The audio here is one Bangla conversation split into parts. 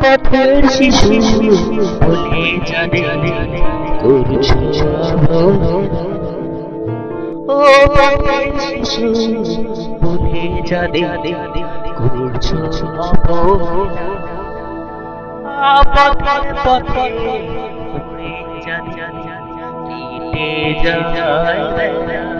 পথের শিশু বলে জানে করছ ও পথের শিশু বলে জানে করছ পথের পথে জানে কেটে যায়।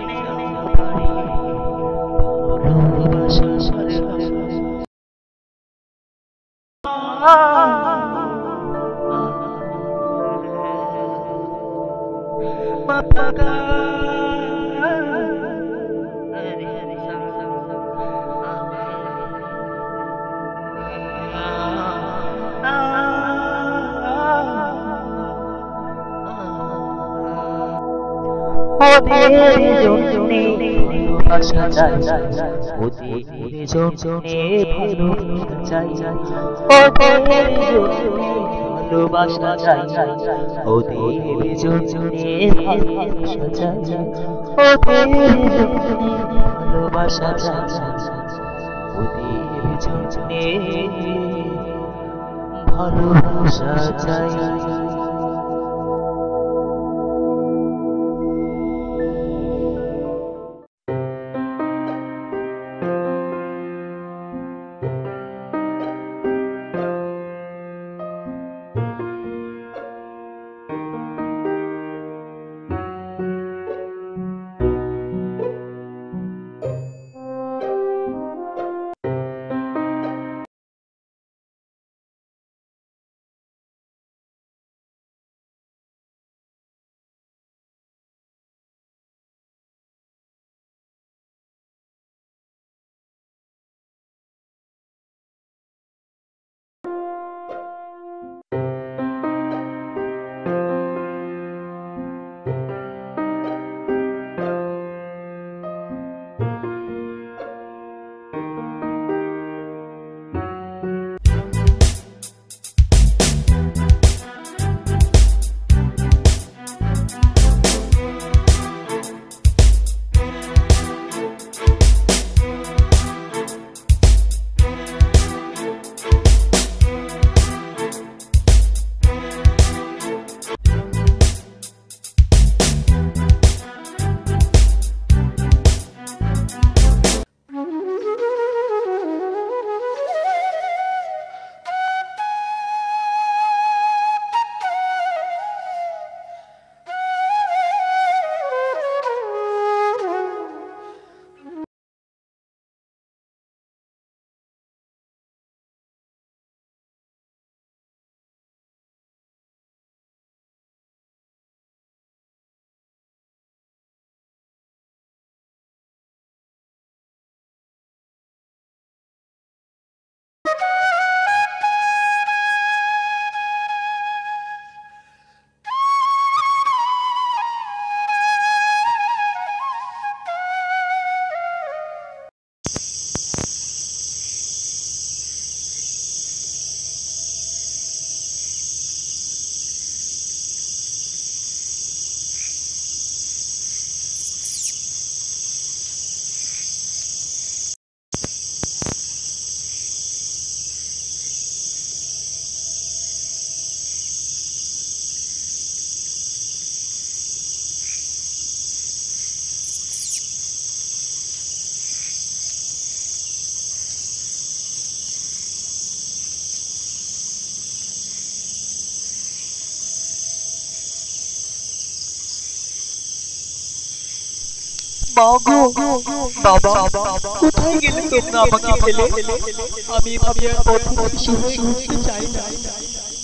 ভালোবাসা চাই। ভালোবাসা চাই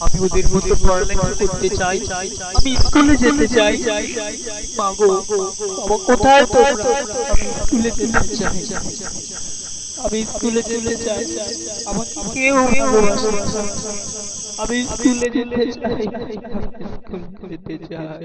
আমি ওদের মতো পড়ালেখা করতে চাই। আমি স্কুলে যেতে চাই। কোথায় স্কুলে যেতে চাই। আমি স্কুলে যেতে চাই। আমাকে আমি স্কুলে যেতে চাই। স্কুলে যেতে চাই।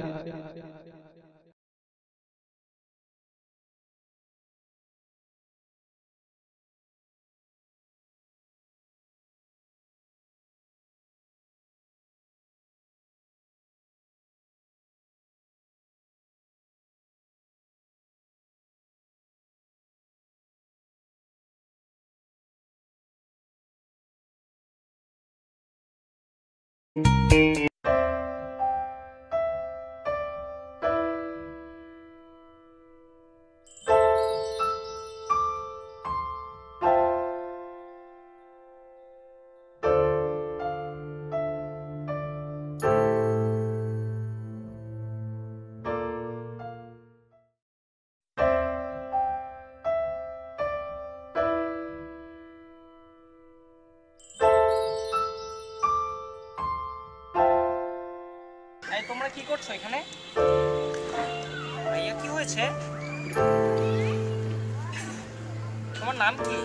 এই তোমরা কি করছ এখানে? ভাইয়া, কি হয়েছে? তোমার নাম কি?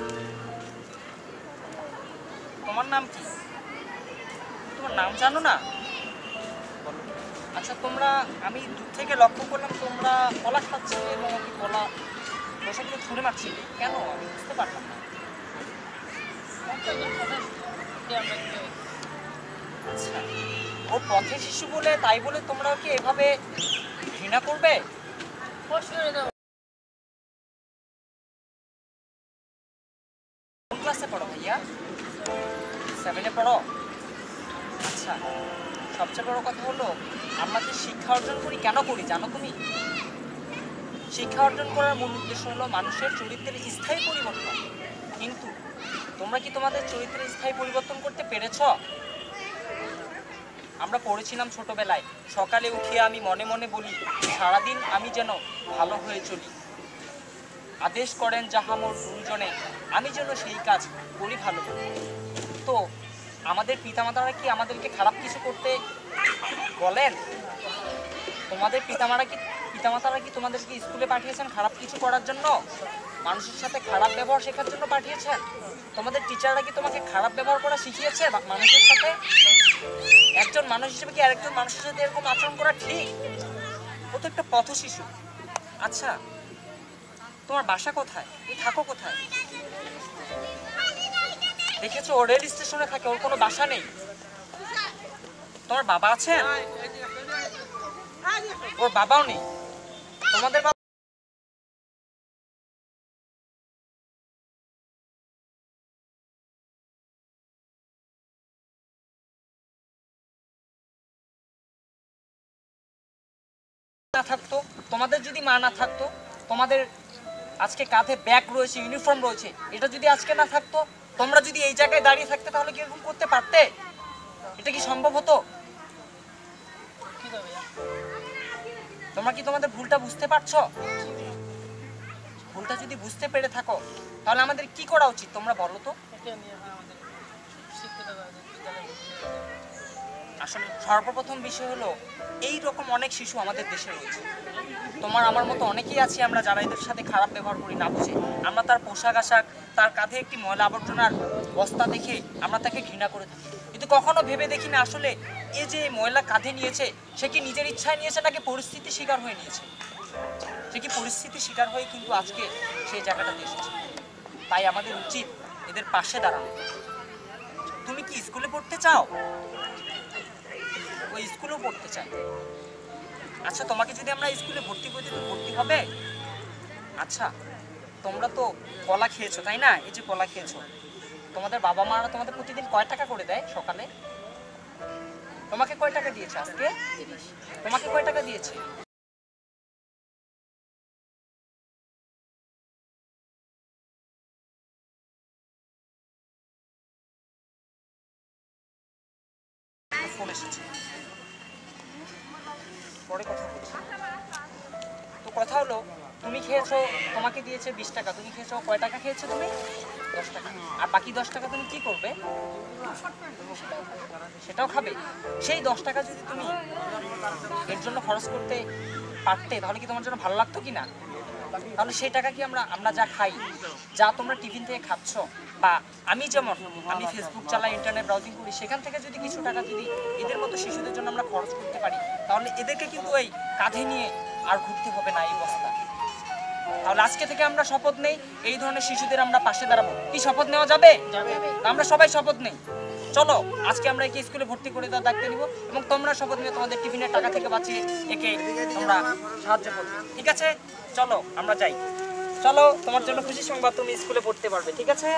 তোমার নাম কি? তোমার নাম জানো না। আচ্ছা তোমরা, আমি দূর থেকে লক্ষ্য করলাম তোমরা কলা খাচ্ছিলে এবং আমি কলা বসাগুলো ছুঁড়ে মারছি কেন? আমি বুঝতে পারলাম না। আচ্ছা। ও পথে শিশু বলে, তাই বলে তোমরা কি এভাবে ঘৃণা করবে? কোন ক্লাসে পড়ো ভাইয়া? সেভেনে পড়ো? আচ্ছা সবচেয়ে বড় কথা হলো, আমরা যে শিক্ষা অর্জন করি? কেন করি, জানো তুমি? শিক্ষা অর্জন করার মূল উদ্দেশ্য হলো মানুষের চরিত্রের স্থায়ী পরিবর্তন। কিন্তু তোমরা কি তোমাদের চরিত্রের স্থায়ী পরিবর্তন করতে পেরেছ? আমরা পড়েছিলাম ছোটবেলায়। সকালে উঠিয়ে আমি মনে মনে বলি, সারাদিন আমি যেন ভালো হয়ে চলি। আদেশ করেন যাহা মোর গুরুজনে, আমি যেন সেই কাজ করি ভালো। তো আমাদের পিতামাতারা কি আমাদেরকে খারাপ কিছু করতে বলেন? তোমাদের পিতামারা কি, পিতামাতারা কি তোমাদেরকে স্কুলে পাঠিয়েছেন খারাপ কিছু করার জন্য? মানুষের সাথে খারাপ ব্যবহার শেখার জন্য পাঠিয়েছেন? তোমাদের টিচাররা কি তোমাকে খারাপ ব্যবহার করা শিখিয়েছে? মানুষের সাথে? একজন মানুষ হিসেবে কি আরেকজন মানুষের সাথে এরকম আচরণ করা ঠিক? ও তো একটা পথ শিশু। আচ্ছা তোমার বাসা কোথায়? তুমি থাকো কোথায়? দেখেছ, ও রেল স্টেশনে থাকে, ওর কোনো বাসা নেই। তোমার বাবা আছে ওর বাবাও নেই। তোমাদের না থাকতো, তোমাদের যদি মা না থাকতো, তোমাদের আজকে কাঁধে ব্যাগ রয়েছে ইউনিফর্ম রয়েছে, এটা যদি আজকে না থাকতো, তোমরা যদি এই জায়গায় দাঁড়িয়ে থাকতে তাহলে কি এরকম করতে পারতে? এটা কি সম্ভব হতো? তোমরা কি তোমাদের ভুলটা বুঝতে পারছ? ভুলটা যদি বুঝতে পেরে থাকো, তাহলে আমাদের কি করা উচিত তোমরা বলো তো? আসলে সর্বপ্রথম বিষয় হলো এই রকম অনেক শিশু আমাদের দেশে রয়েছে। তোমার আমার মতো অনেকেই আছি আমরা যারা এদের সাথে খারাপ ব্যবহার করি না বুঝে। আমরা তার পোশাক আশাক, তার কাঁধে একটি ময়লা আবর্জনার বস্তা দেখে আমরা তাকে ঘৃণা করে থাকি। কিন্তু কখনো ভেবে দেখি না আসলে এ যে ময়লা কাঁধে নিয়েছে, সে কি নিজের ইচ্ছায় নিয়েছে নাকি পরিস্থিতি শিকার হয়ে নিয়েছে? সে কি পরিস্থিতি শিকার হয়ে কিন্তু আজকে সেই জায়গাটাতে এসেছে। তাই আমাদের উচিত এদের পাশে দাঁড়ানো। তুমি কি স্কুলে পড়তে চাও? ওই স্কুলেও পড়তে চাই আচ্ছা তোমাকে যদি আমরা স্কুলে ভর্তি করি তো ভর্তি হবে? আচ্ছা তোমরা তো কলা খেয়েছো, তাই না? এই যে কলা খেয়েছো। তোমাদের বাবা মারা তোমাদের প্রতিদিন কয় টাকা করে দেয় সকালে? তোমাকে কয় টাকা দিয়েছে আজকে? তোমাকে কয় টাকা দিয়েছে? ফোন এসেছে। পরে কথা তো কথা হলো, তুমি খেয়েছো, তোমাকে দিয়েছে বিশ টাকা। তুমি খেয়েছো, কয় টাকা খেয়েছো তুমি? দশ টাকা। আর বাকি দশ টাকা তুমি কি করবে? সেটাও খাবে। সেই দশ টাকা যদি তুমি এর জন্য খরচ করতে পারতে, তাহলে কি তোমার জন্য ভালো লাগতো কি না? তাহলে সেই টাকা কি আমরা আমরা যা খাই, যা তোমরা টিফিন থেকে খাচ্ছ বা আমি যেমন আমি ফেসবুক চালাই ইন্টারনেট ব্রাউজিং করি সেখান থেকে যদি কিছু টাকা যদি এদের মতো শিশুদের জন্য আমরা খরচ করতে পারি তাহলে এদেরকে কিন্তু এই কাঁধে নিয়ে আর ঘুরতে হবে না এই বস্তা। তাহলে আজকে থেকে আমরা শপথ নেই এই ধরনের শিশুদের আমরা পাশে দাঁড়াবো। কি শপথ নেওয়া যাবে? আমরা সবাই শপথ নেই। চলো আজকে আমরা একে স্কুলে ভর্তি করে দেওয়ার দায়িত্ব নিব এবং তোমরা শপথ নিয়ে তোমাদের টিফিনের টাকা থেকে বাঁচিয়ে একে তোমরা সাহায্য করবে। ঠিক আছে? চলো আমরা যাই। চলো তোমার জন্য খুশি সংবাদ তুমি স্কুলে পড়তে পারবে ঠিক আছে?